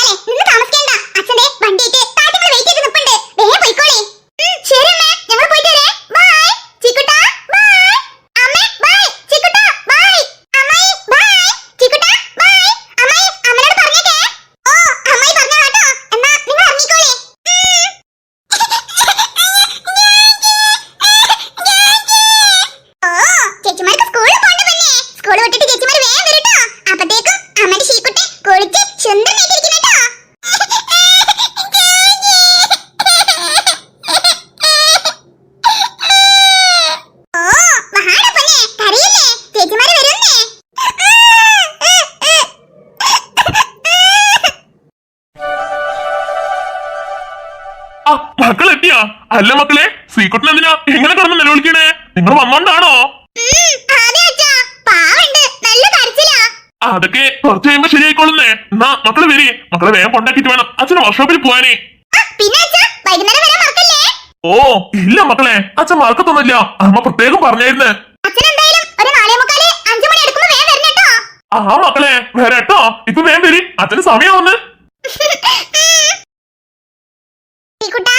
എന്നാലേ നിന്ന് താമസിക്കേണ്ട. അച്ഛന്റെ വണ്ടിയിട്ട് മക്കൾ എത്തിയാ? അല്ല മക്കളെ ശ്രീകുട്ടൻ എന്തിനാ എങ്ങനെ കിടന്ന് നിലവിളിക്കണേ? നിങ്ങൾ വന്നോണ്ടാണോ? അതൊക്കെ കുറച്ച് കഴിയുമ്പോ ശരിയായിക്കോളുന്നേ എന്നാ മക്കളെ വരി. മക്കളെ വേഗം കൊണ്ടാക്കിട്ട് വേണം. അച്ഛന് വർക്ക്ഷോപ്പിൽ പോവാനേ. ഓ ഇല്ല മക്കളെ. അച്ഛൻ മറക്കത്തൊന്നുമില്ല അമ്മ പ്രത്യേകം പറഞ്ഞായിരുന്നു. ആ മക്കളെ വരട്ടോ ഇപ്പൊ വേഗം വരി. അച്ഛന് സമയം 滴咕哒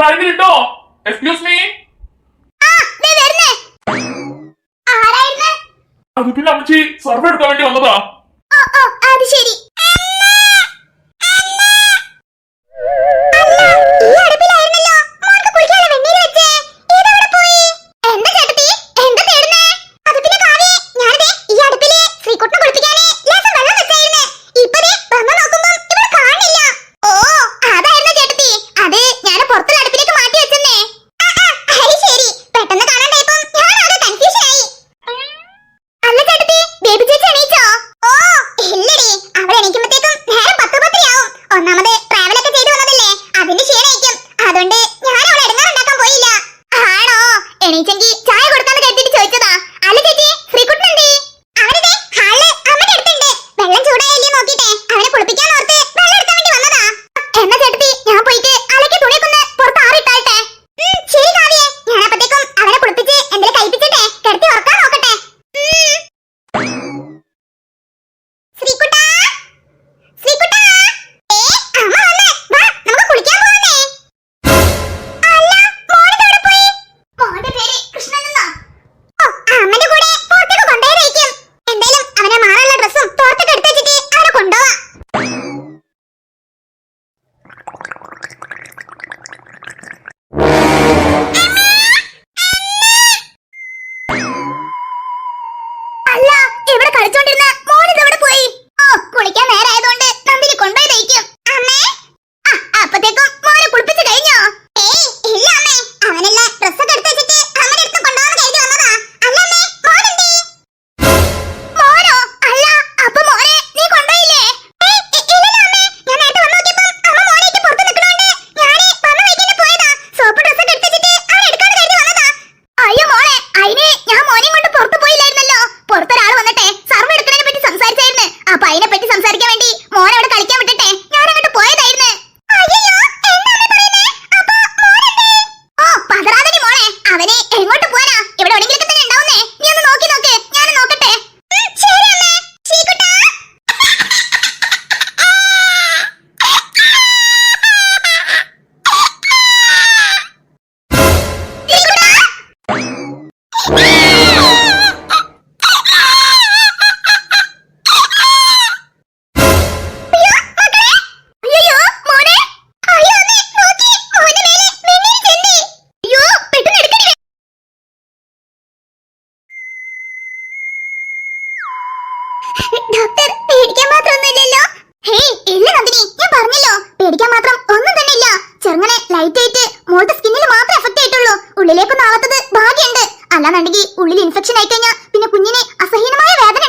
വീട്ടിൽ എക്സ്ക്യൂസ് മീ അത് പിന്നെ അമ്മച്ചി സർവേ എടുക്കാൻ വേണ്ടി വന്നതാ. ഡോക്ടർ പേടിക്കാൻ മാത്രമൊന്നുമില്ലല്ലോ. ഇല്ല ഞാൻ പറഞ്ഞല്ലോ പേടിക്കാൻ മാത്രം ഒന്നും തന്നെ ഇല്ല ചെറുങ്ങനെ ലൈറ്റ് ആയിട്ട് സ്കിന്നിൽ മാത്രം ആയിട്ടുള്ളൂ. അല്ലാന്നുണ്ടെങ്കിൽ ഉള്ളിൽ ഇൻഫെക്ഷൻ ആയി കഴിഞ്ഞാൽ പിന്നെ കുഞ്ഞിന് അസഹീനമായ വേദന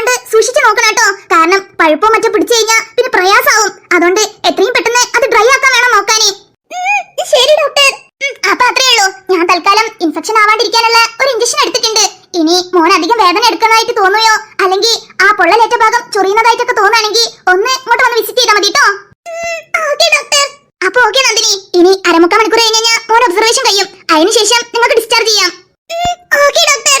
ആവാണ്ട് സൂക്ഷിച്ചു നോക്കണം കേട്ടോ. കാരണം പഴുപ്പോ മറ്റോ പിടിച്ചു കഴിഞ്ഞാൽ പിന്നെ പ്രയാസാവും. അതുകൊണ്ട് എത്രയും പെട്ടെന്ന് അത് ഡ്രൈ ആക്കാൻ വേണം നോക്കാനേ. ശരി ഡോക്ടർ അപ്പൊ അത്രേ ഉള്ളൂ. ഞാൻ തൽക്കാലം ഇൻഫെക്ഷൻ ആവാണ്ടിരിക്കാനുള്ള ഒരു ഇഞ്ചക്ഷൻ എടുത്തിട്ടുണ്ട്. ഇനി മോൻ അധികം വേദന എടുക്കുന്നതായിട്ട് തോന്നുകയോ അല്ലെങ്കിൽ ആ പൊള്ളലേറ്റ ഭാഗം ചൊറിയുന്നതായിട്ടൊക്കെ തോന്നുകയാണെങ്കിൽ ഒന്ന് ഇങ്ങോട്ട് വന്ന് വിസിറ്റ് ചെയ്താൽ മതി കേട്ടോ ഡോക്ടർ അപ്പൊ ഓക്കെ നന്ദിനി. ഇനി അരമുക്കാൽ മണിക്കൂർ കഴിഞ്ഞ് കഴിഞ്ഞാൽ മോൻ ഒബ്സർവേഷൻ കഴിയും. അതിനുശേഷം നിങ്ങൾക്ക് ഡിസ്ചാർജ് ചെയ്യാം. Okay doctor